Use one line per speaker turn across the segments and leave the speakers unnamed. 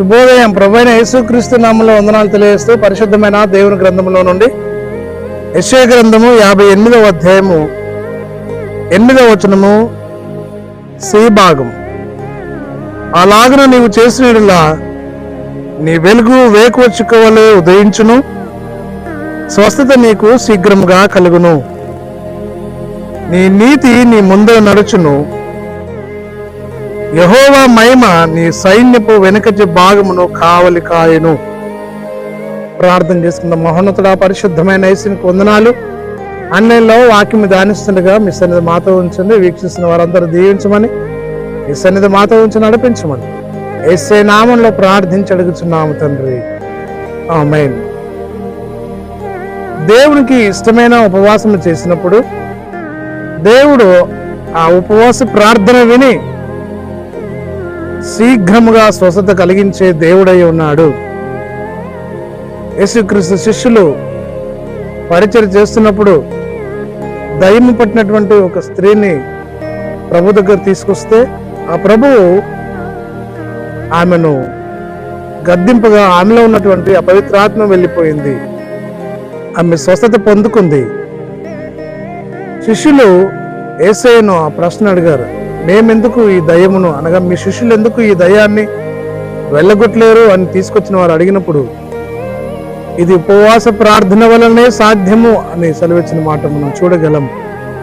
శుభోదయం. ప్రభైన యేసుక్రీస్తు నామంలో వందనాలు తెలియజేస్తూ పరిశుద్ధమైన దేవుని గ్రంథంలో నుండి యశ్వ గ్రంథము యాభై ఎనిమిదవ అధ్యాయము ఎనిమిదవ వచనము సి భాగం. అలాగన నీవు చేసినలా నీ వెలుగు వేకువ ఉదయించును. స్వస్థత నీకు శీఘ్రముగా కలుగును. నీ నీతి నీ ముందు నడుచును. యహోవా మహిమ నీ సైన్యపు వెనుకటి భాగమును కావలి కాయను. ప్రార్థన చేసుకున్న మహోన్నతుడ పరిశుద్ధమైన ఐసినికి వందనాలు. అన్నిలో వాక్యం ధ్యానిస్తుండగా మీ సన్నిధి మాతో ఉంచండి. వీక్షిస్తున్న వారందరూ దీవించమని మీ సన్నిధి మాతో ఉంచి నడిపించమని ఎస్ఏ నామంలో ప్రార్థించి అడుగుచున్నాము తండ్రి. ఆమెన్. దేవునికి ఇష్టమైన ఉపవాసం చేసినప్పుడు దేవుడు ఆ ఉపవాస ప్రార్థన విని శీఘ్రముగా స్వస్థత కలిగించే దేవుడై ఉన్నాడు. యేసుక్రీస్తు శిష్యులు పరిచయం చేస్తున్నప్పుడు దయ్యం పట్టినటువంటి ఒక స్త్రీని ప్రభు దగ్గర తీసుకొస్తే ఆ ప్రభువు ఆమెను గద్దింపగా ఆమెలో ఉన్నటువంటి అపవిత్రాత్మ వెళ్ళిపోయింది. ఆమె స్వస్థత పొందుకుంది. శిష్యులు ఏసయ్యను ఆ ప్రశ్న అడిగారు. మేమెందుకు ఈ దయ్యమును? అనగా మీ శిష్యులు ఎందుకు ఈ దయ్యాన్ని వెళ్ళగొట్టలేరు అని తీసుకొచ్చిన వారు అడిగినప్పుడు ఇది ఉపవాస ప్రార్థన వలనే సాధ్యము అని సెలవిచ్చిన మాట మనం చూడగలం.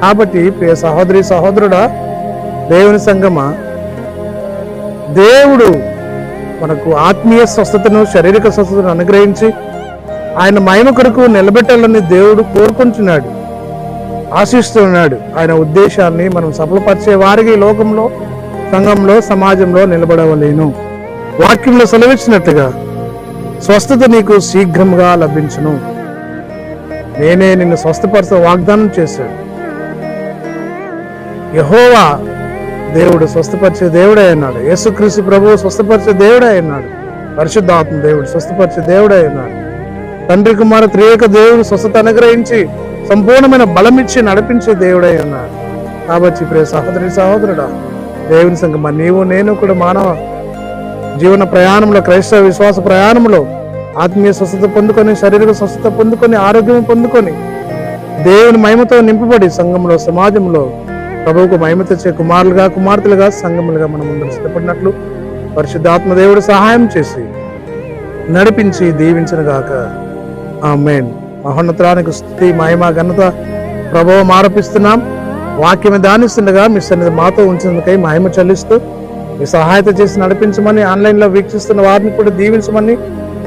కాబట్టి ప్రియ సహోదరి సహోదరుడా దేవుని సంగమ దేవుడు మనకు ఆత్మీయ స్వస్థతను శారీరక స్వస్థతను అనుగ్రహించి ఆయన మహిమ కొరకు నిలబెట్టాలని దేవుడు కోరుకుంటున్నాడు. ఆశిస్తున్నాడు. ఆయన ఉద్దేశాన్ని మనం సఫలపరిచే వారికి లోకంలో సంఘంలో సమాజంలో నిలబడవలేను. వాక్యంలో సెలవిచ్చినట్టుగా స్వస్థత నీకు శీఘ్రంగా లభించును. నేనే నిన్ను స్వస్థపరచ వాగ్దానం చేశాడు యహోవా దేవుడు స్వస్థపరిచే దేవుడే అన్నాడు. యేసుక్రీస్తు ప్రభువు స్వస్థపరిచే దేవుడే అన్నాడు. పరిశుద్ధాత్మ దేవుడు స్వస్థపరిచే దేవుడే అన్నాడు. తండ్రి కుమార త్రియేక దేవుడు స్వస్థత అనుగ్రహించి సంపూర్ణమైన బలమిచ్చి నడిపించే దేవుడే ఉన్నాడు. కాబట్టి ప్రియ సహోదరి సహోదరుడా దేవుని సంగమ నీవు నేను కూడా మానవ జీవన ప్రయాణంలో క్రైస్తవ విశ్వాస ప్రయాణంలో ఆత్మీయ స్వస్థత పొందుకొని శారీరక స్వస్థత పొందుకొని ఆరోగ్యం పొందుకొని దేవుని మహిమతో నింపబడి సంఘంలో సమాజంలో ప్రభువుకు మహిమ తెచ్చే కుమారులుగా కుమార్తెలుగా సంఘములుగా మనం ముందు సిద్ధపడినట్లు పరిశుద్ధాత్మ దేవుడు సహాయం చేసి నడిపించి దీవించను గాక. ఆ మెయిన్ మహోన్నతానికి స్థుతి మహిమ ఘనత ప్రభావం ఆరోపిస్తున్నాం. వాక్యం దానిస్తుండగా మీ సన్నిధి మాతో ఉంచినందుకై మహిమ చెల్లిస్తూ మీ సహాయత చేసి నడిపించమని ఆన్లైన్లో వీక్షిస్తున్న వారిని కూడా దీవించమని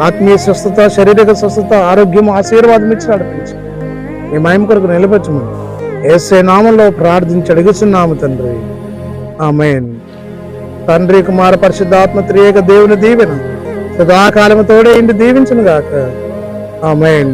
ఆత్మీయ స్వస్థత శారీరక స్వస్థత ఆరోగ్యం ఆశీర్వాదం ఇచ్చి నడిపించి. మీ మహిమ కొరకు నిలబెచ్చమని ఏసే నామంలో ప్రార్థించి అడుగుతున్నాము తండ్రి. ఆమెన్. తండ్రి కుమార పరిశుద్ధాత్మ త్రియేక దేవుని దీవెన సదాకాలము తోడే ఇంటి దీవించను గాక ఆమెన్.